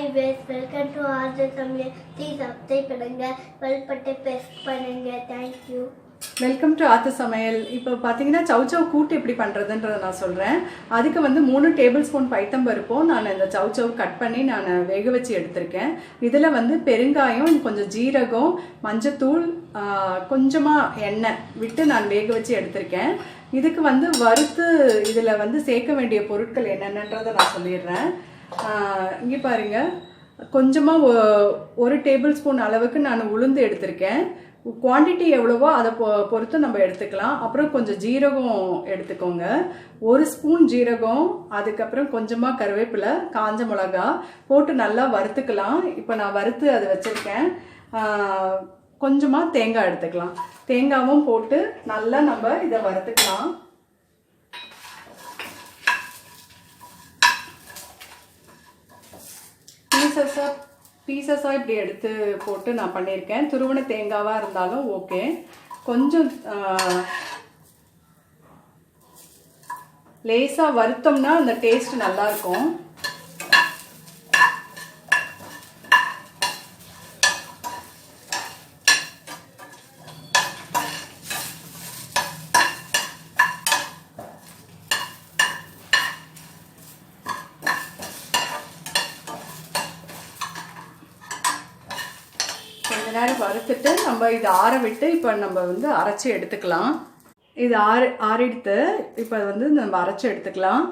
guys, welcome to Arjun Family. Please subscribe பண்ணுங்க. Bell பட்டை பண்ணுங்க. தேங்க்யூ வெல்கம் டு ஆத்து சமையல் இப்போ பார்த்தீங்கன்னா சவுச்சவ் கூட்டு எப்படி பண்ணுறதுன்றதை நான் சொல்கிறேன் அதுக்கு வந்து மூணு டேபிள் ஸ்பூன் பைத்தம்பருப்பும் நான் இந்த சவுச்சவ் கட் பண்ணி நான் வேக வச்சு எடுத்திருக்கேன். இதில் வந்து பெருங்காயம் கொஞ்சம் ஜீரகம் மஞ்சத்தூள் கொஞ்சமாக எண்ணெய் விட்டு நான் வேக வச்சு எடுத்திருக்கேன். இதுக்கு வந்து வறுத்து இதில் வந்து சேர்க்க வேண்டிய பொருட்கள் என்னென்னன்றதை நான் சொல்லிடுறேன். இங்கே பாருங்க. கொஞ்சமாக ஒரு டேபிள் ஸ்பூன் அளவுக்கு நான் உளுந்து எடுத்திருக்கேன். குவாண்டிட்டி எவ்வளவோ அதை பொ பொறுத்து நம்ம எடுத்துக்கலாம். அப்புறம் கொஞ்சம் ஜீரகம் எடுத்துக்கோங்க. ஒரு ஸ்பூன் ஜீரகம் அதுக்கப்புறம் கொஞ்சமாக கருவேப்பிலை காஞ்ச மிளகா போட்டு நல்லா வறுத்துக்கலாம். இப்போ நான் வறுத்து அதை வச்சுருக்கேன். கொஞ்சமாக தேங்காய் எடுத்துக்கலாம். தேங்காவும் போட்டு நல்லா நம்ம இதை வறுத்துக்கலாம். பீசஸாக பீசஸாக இப்படி எடுத்து போட்டு நான் பண்ணியிருக்கேன். துருவண தேங்காவாக இருந்தாலும் ஓகே. கொஞ்சம் லேசாக வருத்தம்னா அந்த டேஸ்ட் நல்லாயிருக்கும். நேரம் வறுத்துட்டு நம்ம இதை ஆற விட்டு இப்போ நம்ம வந்து அரைச்சி எடுத்துக்கலாம். இது ஆற ஆறிடுத்து இப்போ வந்து நம்ம அரைச்சி எடுத்துக்கலாம்.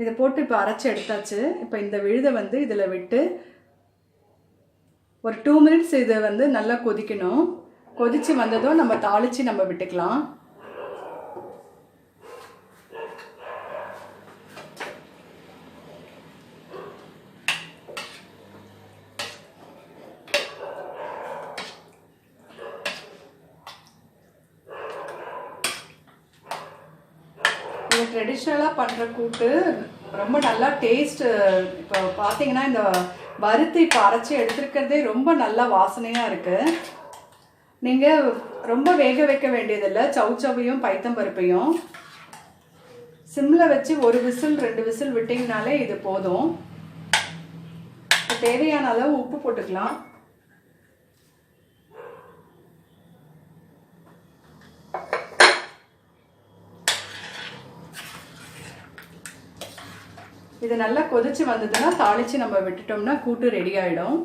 இதை போட்டு இப்போ அரைச்சி எடுத்தாச்சு. இப்போ இந்த விழுதை வந்து இதில் விட்டு ஒரு டூ மினிட்ஸ் இதை வந்து நல்லா கொதிக்கணும். கொதித்து வந்ததும் நம்ம தாளித்து நம்ம விட்டுக்கலாம். ட்ரெடிஷ்னலாக பண்ணுற கூட்டு ரொம்ப நல்லா டேஸ்ட்டு இப்போ பார்த்தீங்கன்னா இந்த வறுத்து இப்போ அரைச்சி எடுத்துருக்கிறதே ரொம்ப நல்லா வாசனையாக இருக்குது நீங்கள் ரொம்ப வேக வைக்க வேண்டியதில்லை. சவுச்சவையும் பைத்தம்பருப்பையும் சிம்மில் வச்சு ஒரு விசில் ரெண்டு விசில் விட்டிங்கனாலே இது போதும். தேவையான அளவு உப்பு போட்டுக்கலாம். இது நல்லா கொதிச்சு வந்ததுன்னா தாளிச்சு நம்ம விட்டுட்டோம்னா கூட்டு ரெடி ஆயிடும்.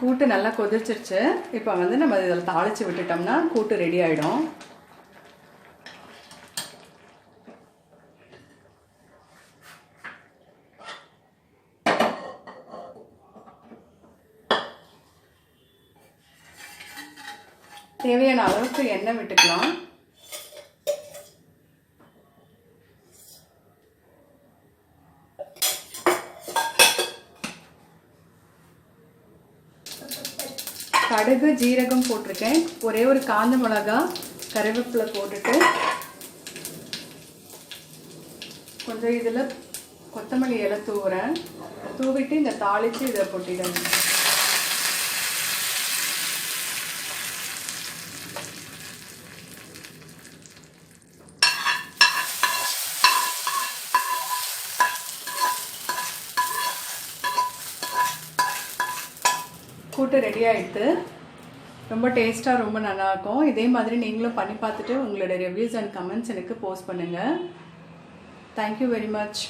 கூட்டு நல்லா கொதிச்சிருச்சு. இப்போ வந்து நம்ம இதில் தாளிச்சு விட்டுட்டோம்னா கூட்டு ரெடி ஆயிடும். தேவையான அளவுக்கு எண்ணெய் விட்டுக்கலாம். கடுகு ஜீரகம் போட்டிருக்கேன். ஒரே ஒரு காந்த மிளகா கருவேப்பிலை போட்டுட்டு கொஞ்சம் இதில் கொத்தமல்லி இலை தூவுறேன். தூவிட்டு இந்த தாளித்து இதை போட்டிடணும் கூட்டு ரெடி ஆகிடுது ரொம்ப டேஸ்ட்டாக ரொம்ப நல்லாயிருக்கும் இதே மாதிரி நீங்களும் பண்ணி பார்த்துட்டு உங்களோட ரிவ்யூஸ் அண்ட் கமெண்ட்ஸ் எனக்கு போஸ்ட் பண்ணுங்கள் தேங்க்யூ வெரி மச்